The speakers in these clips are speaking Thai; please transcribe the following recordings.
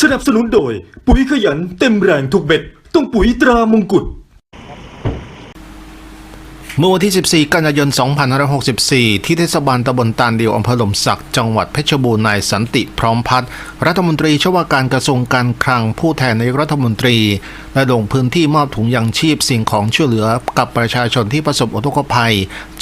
สนับสนุนโดย ปุ๋ยขยันเต็มแรงทุกเบ็ด ต้องปุ๋ยตรามงกุฎ เมื่อวันที่ 14 กันยายน 2564 ที่เทศบาลตำบลตาลเดียวอำเภอหล่มสัก จังหวัดเพชรบูรณ์ นายสันติพร้อมพัฒน์รัฐมนตรีช่วยวการกระทรวงการคลังผู้แทนนายกรัฐมนตรีและลงพื้นที่มอบถุงยางชีพสิ่งของช่วยเหลือกับประชาชนที่ประสบอุทกภัย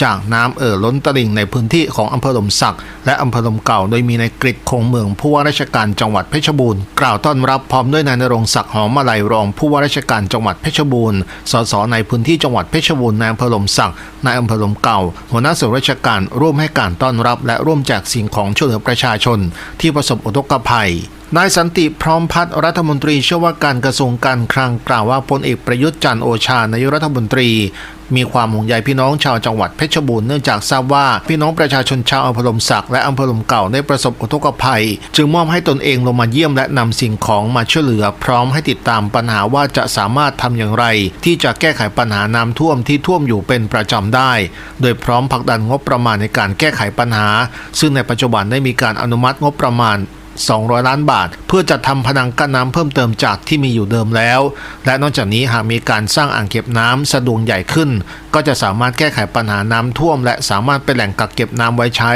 จากน้ำเอ่อล้นตลิ่งในพื้นที่ของอำเภอหล่มสัก และอำเภอหล่มเก่า โดยมีนายกฤษคงเมืองผู้ว่าราชการจังหวัดเพชรบูรณ์กล่าวต้อนรับพร้อมด้วยนายนรงศักดิ์หอมมาลัยรองผู้ว่าราชการจังหวัดเพชรบูรณ์สสในพื้นที่จังหวัดเพชรบูรณ์นายอำเภอหล่มสักนายอำเภอหล่มเก่า หัวหน้าส่วนราชการร่วมให้การต้อนรับ และร่วมแจกสิ่งของช่วยเหลือประชาชนที่ประสบอุทกภัยนายสันติพร้อมพัฒน์รัฐมนตรีเชื่อว่าการกระทรวงการคลังกล่าวว่าพลเอกประยุทธ์จันโอชานายกรัฐมนตรี มีความห่วงใยพี่น้องชาวจังหวัดเพชรบูรณ์เนื่องจากทราบว่าพี่น้องประชาชนชาวอำเภอลมสักและอำเภอลมเก่าได้ประสบอุทกภัย จึงมอบให้ตนเองลงมาเยี่ยมและนำสิ่งของมาช่วยเหลือ พร้อมให้ติดตามปัญหาว่าจะสามารถทำอย่างไร ที่จะแก้ไขปัญหาน้ำท่วมที่ท่วมอยู่เป็นประจำได้ โดยพร้อมผลักดันงบประมาณในการแก้ไขปัญหา ซึ่งในปัจจุบันได้มีการอนุมัติงบประมาณ 200 ล้านบาท เพื่อจัดทำพนังกั้นน้ำเพิ่มเติมจากที่มีอยู่เดิมแล้ว และนอกจากนี้หากมีการสร้างอ่างเก็บน้ำสะดวกใหญ่ขึ้น ก็จะสามารถแก้ไขปัญหาน้ำท่วม และสามารถเป็นแหล่งกักเก็บน้ำไว้ใช้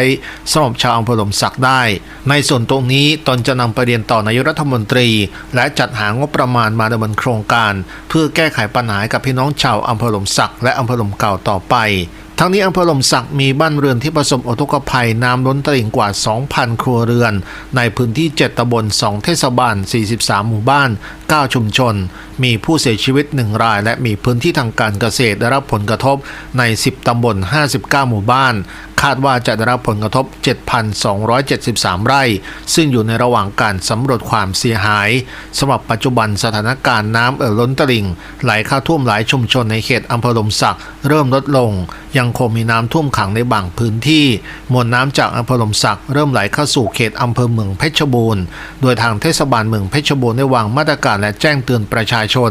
สำหรับชาวอำเภอหลมสักได้ ในส่วนตรงนี้ตนจะนำไปเรียนต่อนายกรัฐมนตรี และจัดหางบประมาณมาดำเนินโครงการ เพื่อแก้ไขปัญหากับพี่น้องชาวอำเภอหลมสักและอำเภอหลมเก่าต่อไป ทั้งนี้อำเภอหล่มสักมีบ้านเรือนที่ประสบอุทกภัยน้ำล้นตลิ่งกว่า 2,000 ครัวเรือน ในพื้นที่ 7ตำบล 2 เทศบาล 43 หมู่บ้าน 9 ชุมชน มีผู้เสียชีวิต 1 ราย และมีพื้นที่ทางการเกษตรได้รับผลกระทบใน 10 ตำบล 59 หมู่บ้าน คาดว่าจะได้รับผลกระทบ 7,273 ไร่ ซึ่งอยู่ในระหว่างการสำรวจความเสียหายสำหรับปัจจุบันสถานการณ์น้ำเอ่อล้นตลิ่ง ไหลเข้าท่วมหลายชุมชนในเขตอำเภอลมสักเริ่มลดลง ยังคงมีน้ำท่วมขังในบางพื้นที่ มวลน้ำจากอำเภอลมสักเริ่มไหลเข้าสู่เขตอำเภอเมืองเพชรบูรณ์ โดยทางเทศบาลเมืองเพชรบูรณ์ได้วางมาตรการและแจ้งเตือนประชาชน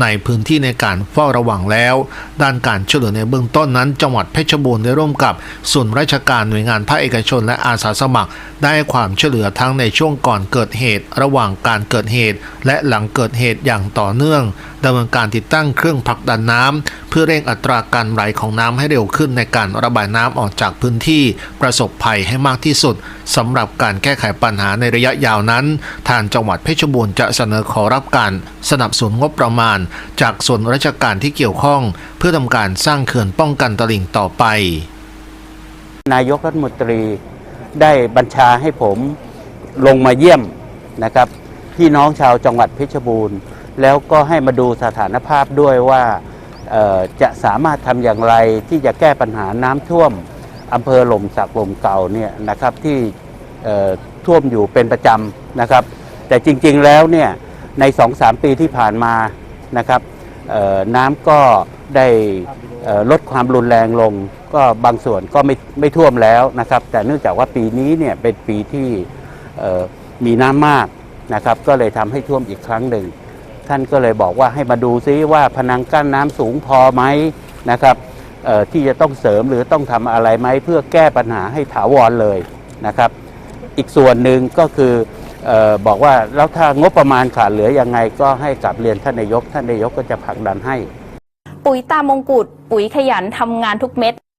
ในพื้นที่ในการเฝ้าระวังแล้ว ด้านการช่วยเหลือในเบื้องต้นนั้นจังหวัดเพชรบูรณ์ได้ร่วมกับส่วนราชการหน่วยงานภาคเอกชนและอาสาสมัคร ได้ความช่วยเหลือทั้งในช่วงก่อนเกิดเหตุ ระหว่างการเกิดเหตุ และหลังเกิดเหตุอย่างต่อเนื่องดำเนินการติดตั้งเครื่องผลักดันน้ำเพื่อเร่งอัตราการไหลของน้ำให้เร็วขึ้นในการระบายน้ำออกจากพื้นที่ประสบภัยให้มากที่สุดสำหรับการแก้ไขปัญหาในระยะยาวนั้น ทางจังหวัดเพชรบูรณ์จะเสนอขอรับการสนับสนุนงบประมาณ จากส่วนราชการที่เกี่ยวข้อง เพื่อทำการสร้างเขื่อนป้องกันตลิ่งต่อไป นายกรัฐมนตรีได้บัญชาให้ผมลงมาเยี่ยมนะครับพี่น้องชาวจังหวัดเพชรบูรณ์ แล้วก็ให้มาดูสถานภาพด้วยว่าจะสามารถทำอย่างไรที่จะแก้ปัญหาน้ำท่วมอำเภอหล่มสักหล่มเก่าเนี่ยนะครับที่ท่วมอยู่เป็นประจำนะครับ แต่จริงๆแล้วเนี่ยใน 2-3 ปีที่ผ่านมานะครับน้ำก็ได้ ลดความรุนแรงลง ก็บางส่วนก็ไม่ไม่ท่วมแล้วนะครับ แต่เนื่องจากว่าปีนี้เนี่ยเป็นปีที่มีน้ำมากนะครับ ก็เลยทำให้ท่วมอีกครั้งหนึ่ง ท่านก็เลยบอกว่าให้มาดูซิว่าพนังกั้นน้ำสูงพอไหมนะครับที่จะต้องเสริมหรือต้องทำอะไรไหมเพื่อแก้ปัญหาให้ถาวรเลยนะครับ อีกส่วนหนึ่งก็คือออบอกว่าแล้วถ้างบประมาณขาดเหลือยังไงก็ให้กลับเรียนท่านนายก ท่านนายกก็จะผลักดันให้ ปุ๋ยตามงกุฎปุ๋ยขยันทำงานทุกเม็ด